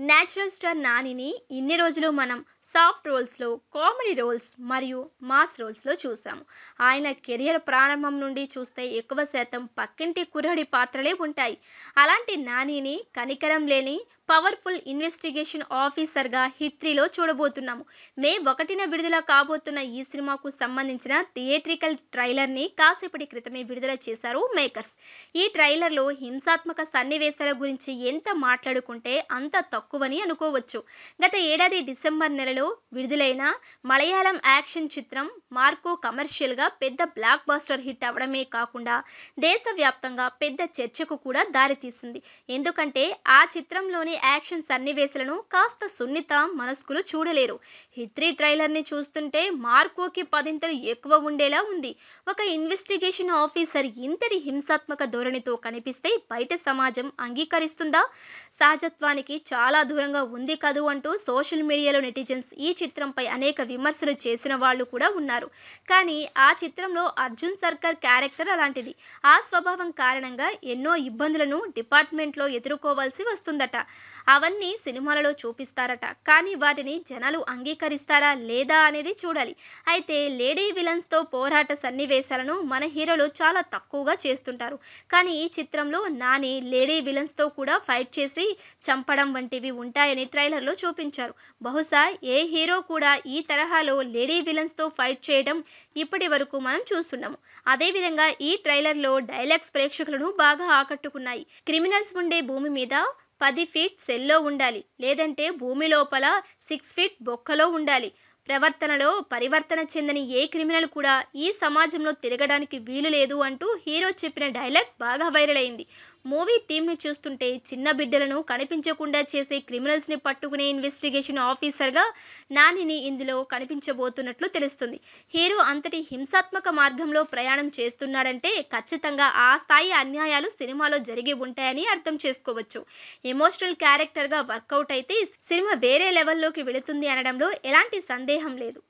Natural star నానిని ఇన్ని రోజులు మనం సాఫ్ట్ రోల్స్లో కామెడీ రోల్స్ మరియు మాస్ రోల్స్లో చూసాము. ఆయన కెరియర్ ప్రారంభం నుండి చూస్తే ఎక్కువ శాతం పక్కింటి కుర్రడి పాత్రలే ఉంటాయి. అలాంటి నానిని కనికరం లేని పవర్ఫుల్ ఇన్వెస్టిగేషన్ ఆఫీసర్గా హిట్ త్రీలో చూడబోతున్నాము. మే ఒకటిన విడుదల కాబోతున్న ఈ సినిమాకు సంబంధించిన థియేట్రికల్ ట్రైలర్ని కాసేపటి క్రితమే విడుదల చేశారు మేకర్స్. ఈ ట్రైలర్లో హింసాత్మక సన్నివేశాల గురించి ఎంత మాట్లాడుకుంటే అంత తక్కువని అనుకోవచ్చు. గత ఏడాది డిసెంబర్ నెలలో విడుదలైన మలయాళం యాక్షన్ చిత్రం మార్కో కమర్షియల్గా పెద్ద బ్లాక్ బాస్టర్ హిట్ అవడమే కాకుండా దేశవ్యాప్తంగా పెద్ద చర్చకు కూడా దారితీసింది. ఎందుకంటే ఆ చిత్రంలోని యాక్షన్ సన్నివేశాలను కాస్త సున్నిత మనస్కులు చూడలేరు. హిత్రీ ట్రైలర్ని చూస్తుంటే మార్కోకి పదింతలు ఎక్కువ ఉండేలా ఉంది. ఒక ఇన్వెస్టిగేషన్ ఆఫీసర్ ఇంతటి హింసాత్మక ధోరణితో కనిపిస్తే బయట సమాజం అంగీకరిస్తుందా? సహజత్వానికి చాలా దూరంగా ఉంది కదూ అంటూ సోషల్ మీడియాలో నెటిజన్స్ ఈ చిత్రంపై అనేక విమర్శలు చేసిన వాళ్ళు కూడా ఉన్నారు. కానీ ఆ చిత్రంలో అర్జున్ సర్కార్ క్యారెక్టర్ అలాంటిది. ఆ స్వభావం కారణంగా ఎన్నో ఇబ్బందులను డిపార్ట్మెంట్లో ఎదుర్కోవాల్సి వస్తుందట. అవన్నీ సినిమాలలో చూపిస్తారట. కానీ వాటిని జనాలు అంగీకరిస్తారా లేదా అనేది చూడాలి. అయితే లేడీ విలన్స్తో పోరాట సన్నివేశాలను మన హీరోలు చాలా తక్కువగా చేస్తుంటారు. కానీ ఈ చిత్రంలో నాని లేడీ విలన్స్తో కూడా ఫైట్ చేసి చంపడం వంటివి ఉంటాయని ట్రైలర్లో చూపించారు. బహుశా ఏ హీరో కూడా ఈ తరహాలో లేడీ విలన్స్తో ఫైట్ చేయడం ఇప్పటి వరకు మనం చూస్తున్నాము. అదేవిధంగా ఈ ట్రైలర్లో డైలాగ్స్ ప్రేక్షకులను బాగా ఆకట్టుకున్నాయి. క్రిమినల్స్ ఉండే భూమి మీద పది ఫీట్ సెల్లో ఉండాలి లేదంటే భూమి లోపల సిక్స్ ఫీట్ బొక్కలో ఉండాలి. ప్రవర్తనలో పరివర్తన చెందని ఏ క్రిమినల్ కూడా ఈ సమాజంలో తిరగడానికి వీలు లేదు అంటూ హీరో చెప్పిన డైలాగ్ బాగా వైరల్ అయింది. మూవీ థీమ్ని చూస్తుంటే చిన్న బిడ్డలను కనిపించకుండా చేసే క్రిమినల్స్ని పట్టుకునే ఇన్వెస్టిగేషన్ ఆఫీసర్గా నానిని ఇందులో కనిపించబోతున్నట్లు తెలుస్తుంది. హీరో అంతటి హింసాత్మక మార్గంలో ప్రయాణం చేస్తున్నాడంటే ఖచ్చితంగా ఆ స్థాయి అన్యాయాలు సినిమాలో జరిగి ఉంటాయని అర్థం చేసుకోవచ్చు. ఎమోషనల్ క్యారెక్టర్గా వర్కౌట్ అయితే సినిమా వేరే లెవెల్లోకి వెళుతుంది అనడంలో ఎలాంటి సందేహం లేదు.